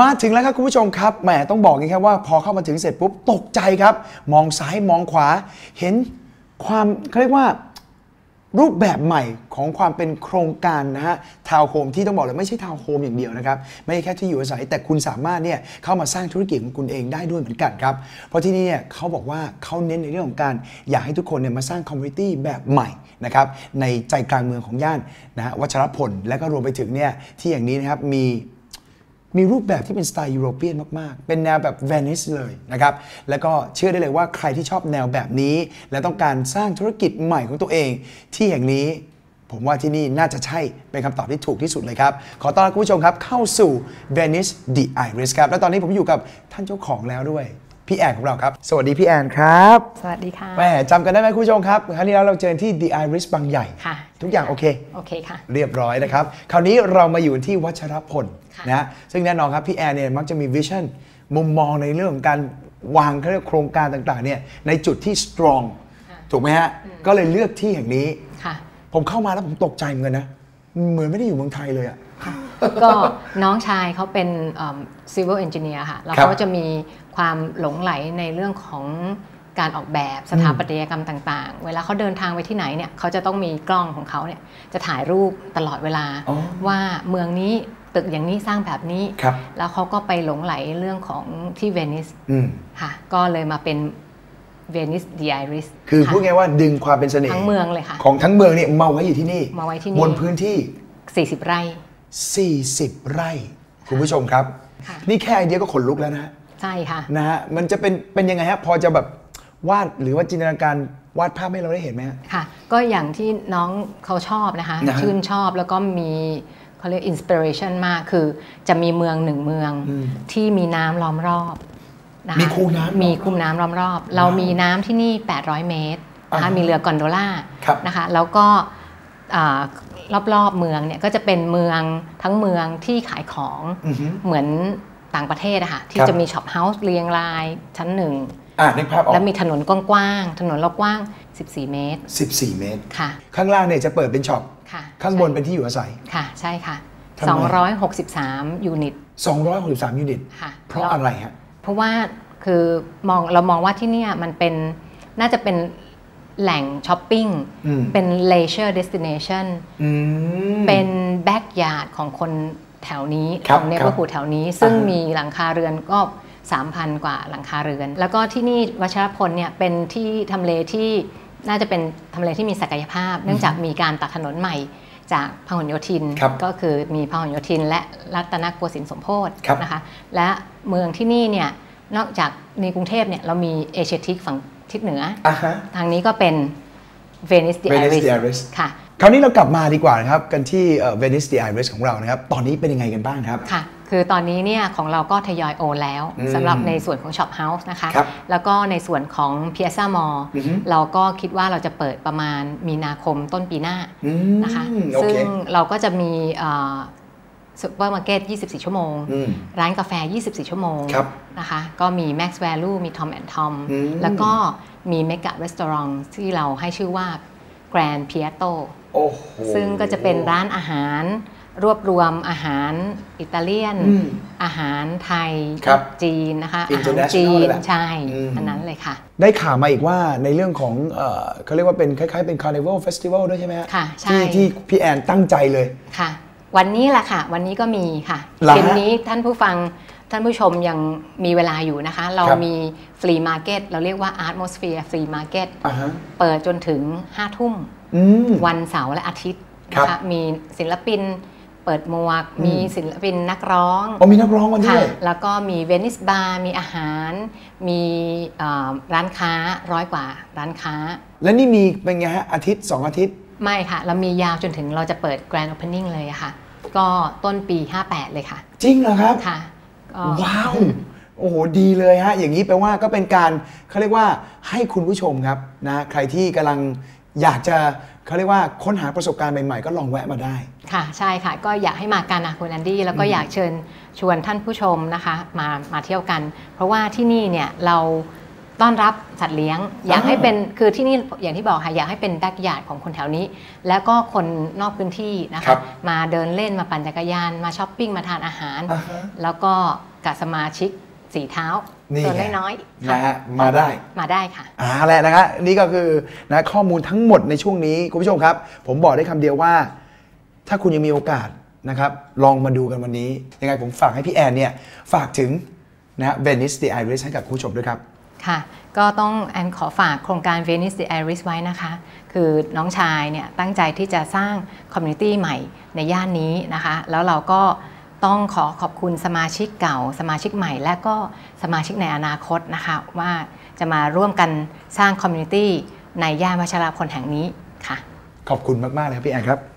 มาถึงแล้วครับคุณผู้ชมครับแหมต้องบอกงี้ครับว่าพอเข้ามาถึงเสร็จปุ๊บตกใจครับ มองซ้ายมองขวา เห็นความเขาเรียกว่ารูปแบบใหม่ของความเป็นโครงการนะฮะทาวน์โฮมที่ต้องบอกเลยไม่ใช่ทาวน์โฮมอย่างเดียวนะครับไม่ใช่แค่ที่อยู่อาศัยแต่คุณสามารถเนี่ยเข้ามาสร้างธุรกิจของคุณเองได้ด้วยเหมือนกันครับ เพราะที่นี่เนี่ยเขาบอกว่าเขาเน้นในเรื่องของการ อยากให้ทุกคนเนี่ยมาสร้างคอมมูนิตี้แบบใหม่นะครับในใจกลางเมืองของย่านนะฮะวัชรพลและก็รวมไปถึงเนี่ยที่อย่างนี้นะครับมี มีรูปแบบที่เป็นสไตล์ยุโรเปียนมาก ๆ เป็นแนวแบบเวนิสเลยนะครับ แล้วก็เชื่อได้เลยว่าใครที่ชอบแนวแบบนี้ และต้องการสร้างธุรกิจใหม่ของตัวเอง ที่แห่งนี้ผมว่าที่นี่น่าจะใช่เป็นคำตอบที่ถูกที่สุดเลยครับ ขอต้อนรับคุณผู้ชมครับเข้าสู่ Venice The Iris ครับ และตอนนี้ผมอยู่กับท่านเจ้าของแล้วด้วย พี่แอนของเราครับ สวัสดีพี่แอนครับ สวัสดีค่ะแหมจำกันได้ไหมคุณผู้ชมครับ ครั้งที่แล้วเราเจอที่ The Iris บางใหญ่ ค่ะ ทุกอย่างโอเค โอเคค่ะ เรียบร้อยนะครับ คราวนี้เรามาอยู่ที่วัชรพลค่ะนะซึ่งแน่นอนครับพี่แอนเนี่ยมักจะมีวิชั่นมุมมองในเรื่องของการวางเขาเรียกโครงการต่างๆเนี่ยในจุดที่ strong ถูกไหมฮะ ก็เลยเลือกที่แห่งนี้ค่ะผมเข้ามาแล้วผมตกใจเหมือนกันนะ เหมือนไม่ได้อยู่เมืองไทยเลยอะ ก็น้องชายเขาเป็นเอิ่ม civil engineer ค่ะ แล้วครับเขาจะมีความหลงไหลในเรื่องของการออกแบบสถาปัตยกรรมต่างๆ เวลาเขาเดินทางไปที่ไหนเนี่ยเขาจะต้องมีกล้องของเขาเนี่ยจะถ่ายรูปตลอดเวลาอ๋อว่าเมืองนี้ตึกอย่างนี้สร้างแบบนี้ครับแล้วเขาก็ไปหลงไหลเรื่องของที่เวนิสอืมค่ะ ก็เลยมาเป็นเวนิส the iris คือพูดง่ายๆว่าดึงความเป็นเสน่ห์ทั้งเมืองเลยค่ะ ของทั้งเมืองเนี่ยมาไว้อยู่ที่นี่ มาไว้ที่นี่ บนพื้นที่ 40 ไร่ 40 ไร่ คุณผู้ชมครับค่ะนี่แค่ไอเดียก็ขนลุกแล้วนะใช่ค่ะนะฮะมันจะเป็นเป็นยังไงฮะพอจะแบบวาดหรือว่าจินตนาการวาดภาพให้เราได้เห็นไหมฮะค่ะ ก็อย่างที่น้องเขาชอบนะคะนะฮะชื่นชอบแล้วก็มีเขาเรียกอินสปิเรชันมากคือจะมีเมืองหนึ่งเมืองอืมที่มีน้ำล้อมรอบนะคะมีคูน้ำมีคูน้ำล้อมรอบ เรามีน้ำที่นี่ 800 เมตรนะคะอ่าฮะมีเรือกอนโดล่าครับนะคะแล้วก็อ่า รอบๆเมืองเนี่ยก็จะเป็นเมืองทั้งเมืองที่ขายของอือฮึเหมือนต่างประเทศอะค่ะที่ครับจะมีช็อปเฮาส์เรียงรายชั้นหนึ่งอ่านึกภาพออกแล้วมีถนนกว้างๆถนนเรากว้าง 14 เมตร 14 เมตรค่ะ ข้างล่างเนี่ยจะเปิดเป็นช็อปค่ะ ข้างบนใช่เป็นที่อยู่อาศัยค่ะ ใช่ค่ะทำไม263 ยูนิต 263 ยูนิตค่ะเพราะอะไรฮะเพราะว่าคือมองเรามองว่าที่เนี่ยมันเป็นน่าจะเป็น แหล่งช้อปปิ้งอืมเป็น leisure destination อืมเป็นแบ็กยาร์ดของคนแถวนี้ครัขบองเนคเบรัอบร์ฮูดแถวนี้ ซึ่งอ่าฮะมีหลังคาเรือนก็ 3,000 กว่าหลังคาเรือน แล้วก็ที่นี่วัชรพลเนี่ยเป็นที่ทำเลที่น่าจะเป็นทำเลที่มีศักยภาพ เนื่องจากมีการตัดถนนใหม่จากพหลโยธินครับก็คือมีพหลโยธิน และรัตนโกสินทร์สมโพธิครับนะคะและเมืองที่นี่เนี่ยนอกจากในกรุงเทพเนี่ยเรามีเอเชียทิกฝั่ง ทิศเหนืออะฮะทางนี้ก็เป็นเวนิส the Venice Iris the Iris ค่ะ คราวนี้เรากลับมาดีกว่านะครับ กันที่เวนิสเดียไอริสของเรานะครับ ตอนนี้เป็นยังไงกันบ้างครับ ค่ะ คือตอนนี้เนี่ยของเราก็ทยอยโอนแล้วอืมสำหรับในส่วนของ Shop House นะคะครับแล้วก็ในส่วนของ Piazza Mall อือฮึเราก็คิดว่าเราจะเปิดประมาณมีนาคมต้นปีหน้าอืมนะคะโอซึ่เคงเราก็จะมี ซูเปอร์มาร์เก็ต 24 ชั่วโมงอืมร้านกาแฟ 24 ชั่วโมงครับนะคะ ก็มี Max Value มี Tom and Tom อืมแล้วก็มี Mega Restaurant ที่เราให้ชื่อว่า Grand Piatto โอ้โหซึ่งก็จะเป็นร้านอาหาร รวบรวมอาหารอิตาเลียนอืมอาหารไทยครับจีนนะคะ อาหาร International จีเลยนแหละใช่อืมอันนั้นเลยค่ะ ได้ข่าวมาอีกว่าในเรื่องของเอ่อเขาเรียกว่าเป็นคล้ายๆเป็น Carnival Festival ด้วยใช่ไหมฮะค่ะใช่ที่ที่พี่แอนตั้งใจเลยค่ะ วันนี้แหละค่ะ วันนี้ก็มีค่ะเหรอฮะเย็นนี้ท่านผู้ฟังท่านผู้ชมยังมีเวลาอยู่นะคะ เราครับมีฟรีมาร์เก็ตเราเรียกว่า Atmosphere Free Market อ่าฮะเปิดจนถึง5ทุ่มอืมวันเสาร์และอาทิตย์ครันะบคะมีศิลปินเปิดหมวกอืมมีศิลปินนักร้องอ๋อมีนักร้องมาด้ค่ะวยแล้วก็มีเวนิสบาร์มีอาหาร มีเอ่อร้านค้าร้อยกว่าร้านค้า และนี่มีเป็นไงฮะอาทิตย์ 2 อาทิตย์ ไม่ค่ะ เรามียาวจนถึงเราจะเปิด Grand Opening เลยอะค่ะ ก็ต้นปี 58 เลยค่ะ จริงเหรอครับค่ะก็ว้าว โอ้โหดีเลยฮะ อย่างนี้แปลว่าก็เป็นการเขาเรียกว่าให้คุณผู้ชมครับนะใครที่กำลังอยากจะเขาเรียกว่าค้นหาประสบการณ์ใหม่ๆ ก็ลองแวะมาได้ ค่ะใช่ค่ะ ก็อยากให้มากันนะคุณแอนดี้แล้วก็อยากเชิญชวนท่านผู้ชมนะคะ มามาเที่ยวกัน เพราะว่าที่นี่เนี่ยเรา ต้อนรับสัตว์เลี้ยง อยากให้เป็นคือที่นี่อย่างที่บอกค่ะอยากให้เป็นแบ็กยาร์ดของคนแถวนี้ แล้วก็คนนอกพื้นที่นะครัคะบมาเดินเล่นมาปั่นจักรยาน มาช้อปปิ้งมาทานอาหารอ่าฮะแล้วก็กับสมาชิกสีเท้านี่ตัวไงน้อยๆนะฮะค่ะมาได้มาได้ค่ะเอ่าแหละนะครับนี่ก็คือนะข้อมูลทั้งหมดในช่วงนี้คุณผู้ชมครับ ผมบอกได้คำเดียวว่า ถ้าคุณยังมีโอกาสนะครับ ลองมาดูกันวันนี้ ยังไงผมฝากให้พี่แอนเนี่ย ฝากถึงนะเวนิสเด i อ i s ให้กับคุณผู้ชมด้วยครับ ค่ะ ก็ต้องแอนขอฝากโครงการ Venice the Iris ไว้นะคะ คือน้องชายเนี่ยตั้งใจที่จะสร้างคอมมูนิตี้ใหม่ในย่านนี้นะคะ แล้วเราก็ต้องขอขอบคุณสมาชิกเก่า สมาชิกใหม่ และก็สมาชิกในอนาคตนะคะ ว่าจะมาร่วมกันสร้างคอมมูนิตี้ในย่านวัชรพลแห่งนี้ค่ะ ขอบคุณมาก ๆ เลยครับพี่แอนครับ